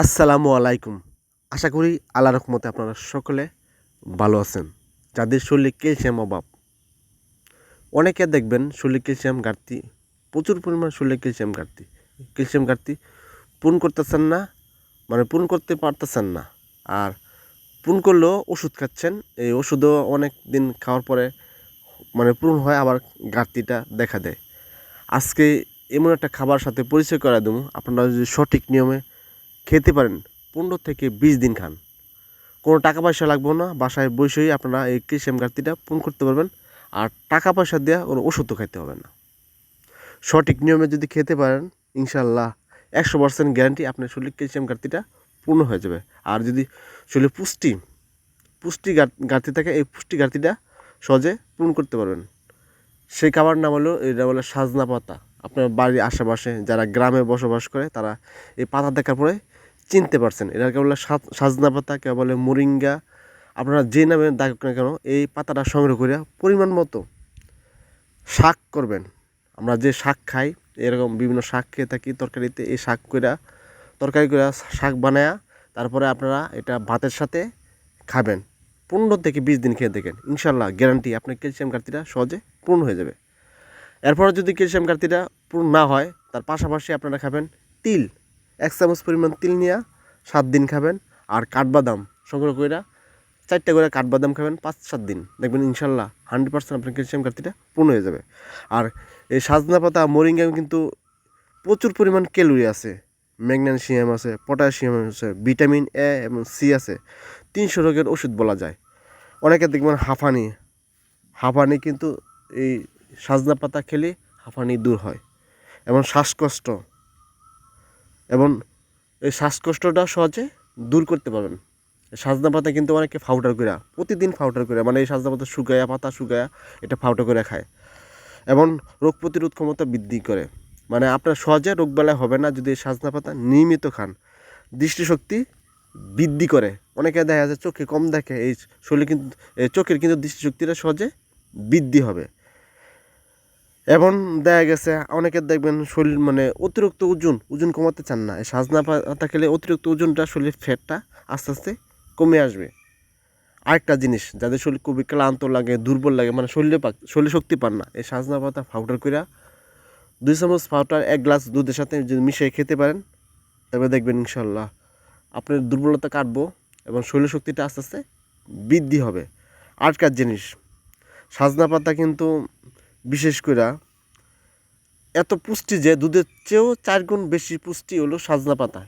আসসালামু আলাইকুম। আশা করি আল্লাহ রহমতে আপনারা সকলে ভালো আছেন। যাদের শরীরে ক্যালসিয়াম অভাব। অনেকে দেখবেন শরীরে ক্যালসিয়াম ঘাটতি, প্রচুর পরিমাণ শরীরে ক্যালসিয়াম ঘাটতি। ক্যালসিয়াম ঘাটতি পূরণ করতেছেন না মানে পূরণ করতে পারতেছেন না। আর পূরণ করলেও ওষুধ খাচ্ছেন। এই ওষুধও অনেক দিন খাওয়ার পরে মানে পূরণ হয়, আবার ঘাটতিটা দেখা দেয়। আজকে এমন একটা খাবার সাথে পরিচয় করা দেবো। আপনারা যদি সঠিক নিয়মে খেতে পারেন, পনেরো থেকে বিশ দিন খান। কোনো টাকা পয়সা লাগবে না, বাসায় বসেই আপনারা এই ক্যালসিয়াম ঘাটতিটা পূরণ করতে পারবেন আর টাকা পয়সা দেওয়া কোনো ওষুধও খাইতে হবে না। সঠিক নিয়মে যদি খেতে পারেন ইনশাল্লাহ একশো পার্সেন্ট গ্যারান্টি আপনার শরীরে ক্যালসিয়াম ঘাটতিটা পূর্ণ হয়ে যাবে। আর যদি শরীরে পুষ্টি পুষ্টি ঘাট- ঘাটতি থাকে, এই পুষ্টি ঘাটতিটা সহজে পূরণ করতে পারবেন। সেই খাবার নাম হলো, এটা বলে সাজনা পাতা। আপনার বাড়ির আশেপাশে যারা গ্রামে বসবাস করে, তারা এই পাতা দেখার পরে চিনতে পারছেন। এটাকে বলে সাজ- সাজনা পাতা, কেউ বলে মোরিঙ্গা। আপনারা যে নামে ডাকুক না কেন, এই পাতাটা সংগ্রহ করে পরিমাণ মতো শাক করবেন। আমরা যে শাক খাই, এরকম বিভিন্ন শাক খেয়ে থাকি, তরকারিতে এই শাক কইরা, তরকারি করে শাক বানায়া, তারপরে আপনারা এটা ভাতের সাথে খাবেন। পনেরো থেকে বিশ দিন খেয়ে দেখেন। ইনশাল্লাহ গ্যারান্টি আপনার ক্যালসিয়াম ঘাটতিটা সহজে পূর্ণ হয়ে যাবে। এরপরে যদি ক্যালসিয়াম ঘাটতিটা পূর্ণ না হয়, তার পাশাপাশি আপনারা খাবেন তিল। এক চামচ পরিমাণ তিল নিয়ে সাত দিন খাবেন আর কাঠবাদাম, সংগ্রহ করে চারটে করে কাঠবাদাম খাবেন পাঁচ, সাত দিন। দেখবেন ইনশাল্লাহ হান্ড্রেড পার্সেন্ট আপনার ক্যালসিয়াম ঘাটতিটা পূর্ণ হয়ে যাবে। আর এই সাজনা পাতা মোরিঙ্গা কিন্তু প্রচুর পরিমাণ ক্যালোরি আছে। ম্যাগনেসিয়াম আছে, পটাশিয়াম আছে, ভিটামিন এ এবং সি আছে। তিনশো রোগের ওষুধ বলা যায়। অনেকে দেখবেন হাঁফানি। হাঁফানি কিন্তু এই সাজনা পাতা খেলে হাঁফানি দূর হয় এবং শ্বাসকষ্ট এবং এই শ্বাসকষ্টটা সহজে দূর করতে পারবেন। সাজনা পাতা কিন্তু অনেকে ফাউটার করে, প্রতিদিন ফাউটার করে মানে এই সাজনা পাতা শুকায়া পাতা শুকায়া, এটা ফাউটার করে খায়। এবং রোগ প্রতিরোধ ক্ষমতা বৃদ্ধি করে। মানে আপনার সহজে রোগবেলায় হবে না যদি এই সাজনা পাতা নিয়মিত খান। দৃষ্টিশক্তি বৃদ্ধি করে। অনেকে দেখা যায় চোখে কম দেখে, এই শরীরে কিন্তু চোখের কিন্তু দৃষ্টিশক্তিটা সহজে বৃদ্ধি হবে। এবং দেখা গেছে অনেকের দেখবেন শরীর মানে অতিরিক্ত ওজন ওজন কমাতে চান না। সাজনা পাতা খেলে অতিরিক্ত ওজনটা শরীরের ফ্যাটটা আস্তে আস্তে কমে আসবে। আরেকটা জিনিস, যাদের শরীর খুবই ক্লান্ত লাগে, দুর্বল লাগে মানে শরীরে পাক শরীরে শক্তি পান না, এই সাজনা পাতা পাউডার করে দুই চামচ পাউডার এক গ্লাস দুধের সাথে যদি মিশিয়ে খেতে পারেন তবে দেখবেন ইনশাল্লাহ আপনার দুর্বলতা কাটবো এবং শরীর শক্তিটা আস্তে আস্তে বৃদ্ধি হবে। আরেকটা জিনিস, সাজনা পাতা কিন্তু বিশেষ করে এত পুষ্টি যে দুধের চেয়েও চার গুণ বেশি পুষ্টি হলো সাজনা পাতা।